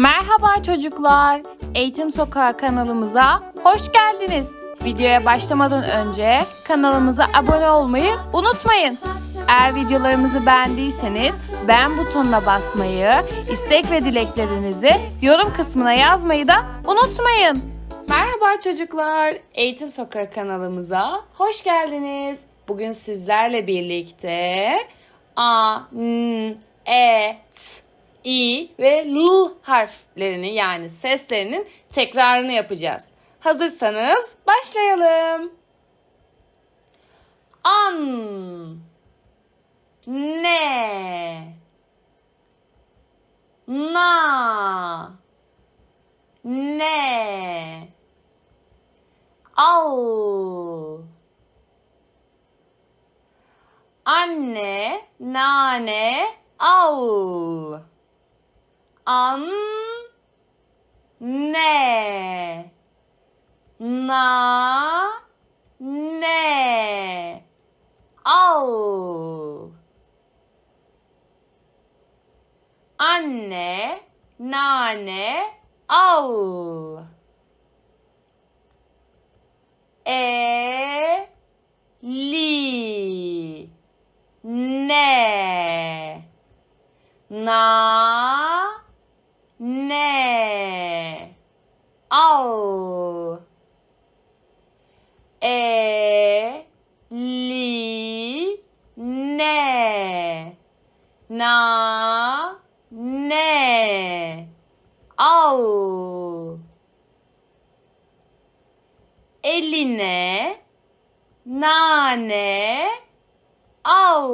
Merhaba çocuklar. Eğitim Sokağı kanalımıza hoş geldiniz. Videoya başlamadan önce kanalımıza abone olmayı unutmayın. Eğer videolarımızı beğendiyseniz beğen butonuna basmayı, istek ve dileklerinizi yorum kısmına yazmayı da unutmayın. Merhaba çocuklar. Eğitim Sokağı kanalımıza hoş geldiniz. Bugün sizlerle birlikte A, N, E, T, i ve l harflerini yani seslerinin tekrarını yapacağız. Hazırsanız başlayalım. An. Ne. Na. Ne. Al. Anne nane al an ne? Na ne? Al. Anne nane al. E li ne? Na ne al e li ne? Na ne? Al. Eline nane? Al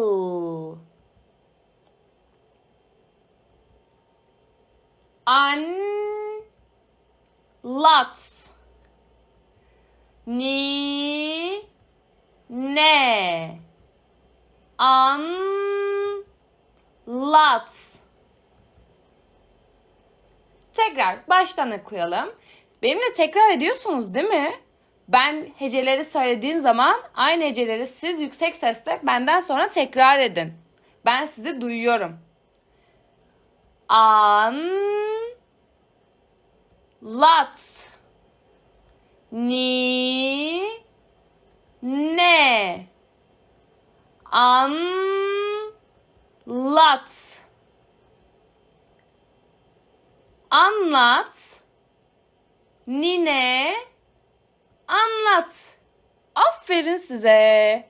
Anlat. Ni ne Anlat. Tekrar baştan okuyalım. Benimle tekrar ediyorsunuz değil mi? Ben heceleri söylediğim zaman aynı heceleri siz yüksek sesle benden sonra tekrar edin. Ben sizi duyuyorum. An lat ni. Ne. An. Lat anlat. Nine. Anlat. Aferin size.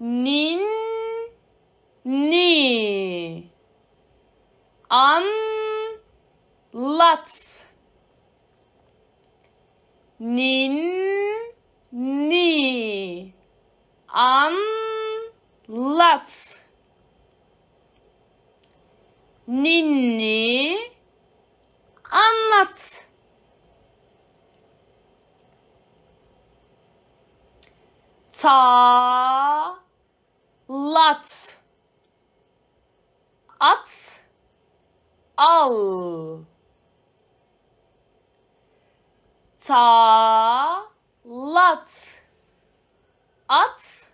Nin. Ni. An lat nin. Ni. An. Lat ninni. Anlat ta lat at al ta lat at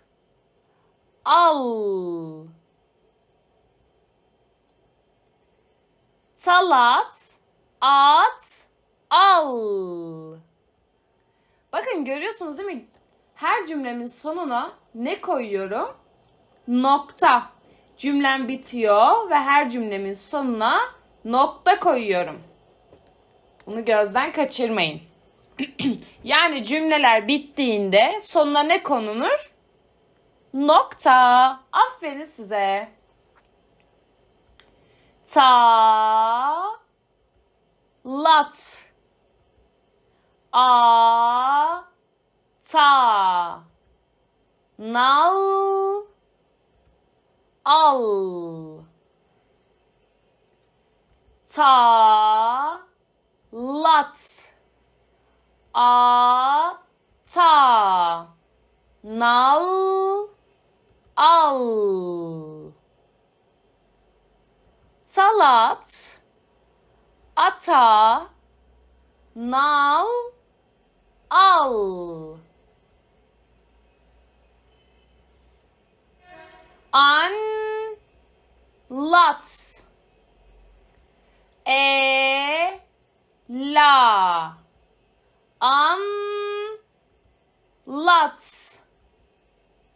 al talat at al Bakın görüyorsunuz değil mi? Her cümlemin sonuna ne koyuyorum? Nokta. Cümlem bitiyor ve her cümlemin sonuna nokta koyuyorum. Bunu gözden kaçırmayın. yani cümleler bittiğinde sonuna ne konulur? Nokta. Aferin size. Ta. Lat. A. Ta. Nal. Al. Ta. Lat a ta nal al. Salat ata nal al. An lat E la an lat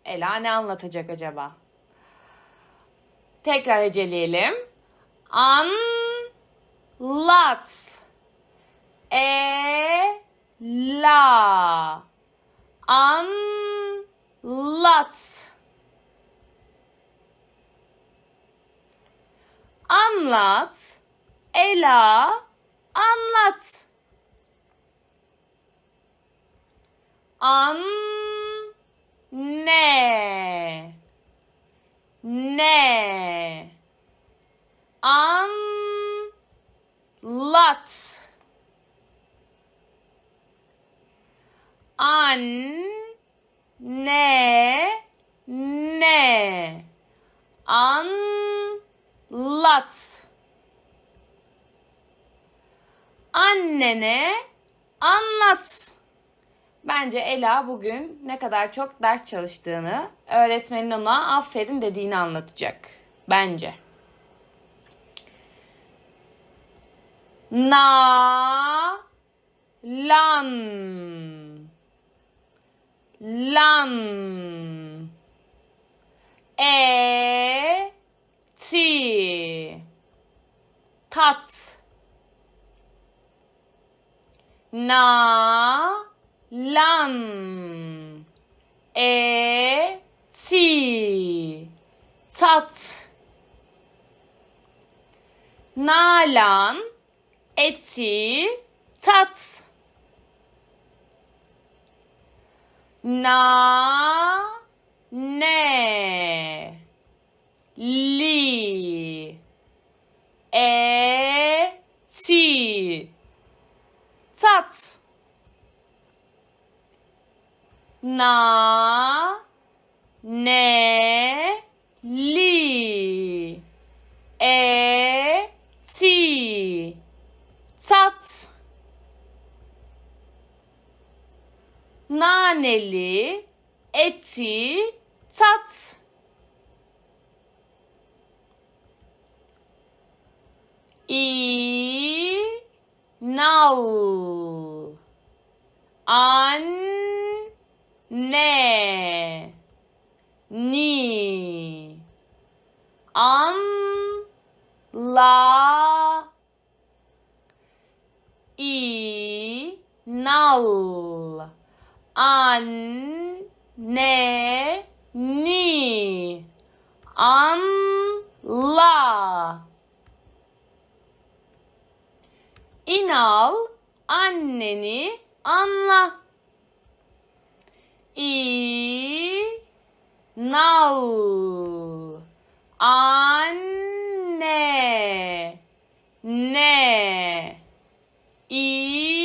Ela ne anlatacak acaba? Tekrar heceleyelim. An lat E la an lat Anlat. Ela anlat An ne? Ne? An lat. An ne? Ne? An lat. Annene anlat Bence Ela bugün ne kadar çok ders çalıştığını, öğretmenin ona aferin dediğini anlatacak. Bence. Na lan. Lan e ti tat. Na lan. E ti tat. Nalan. Eti. Tat. Na. Ne. Li e ti tat na ne li e ti. Tat. Naneli eti tat. İ nal an ne? Ni. An. La. İ. Nal. An. Ne? Ni. An. La. İnal anneni anla. İ nal anne. Ne? İnan.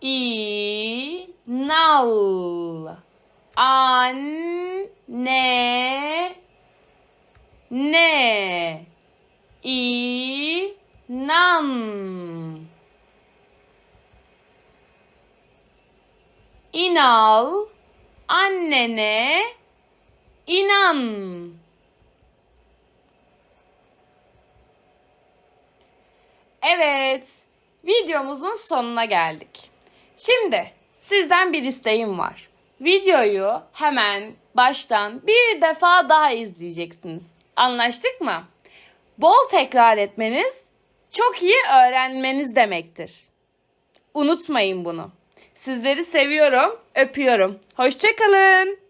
İnal. Anne. Ne? İnan İnal annene inan. Evet, videomuzun sonuna geldik. Şimdi sizden bir isteğim var. Videoyu hemen baştan bir defa daha izleyeceksiniz. Anlaştık mı? Bol tekrar etmeniz çok iyi öğrenmeniz demektir. Unutmayın bunu. Sizleri seviyorum, öpüyorum. Hoşçakalın.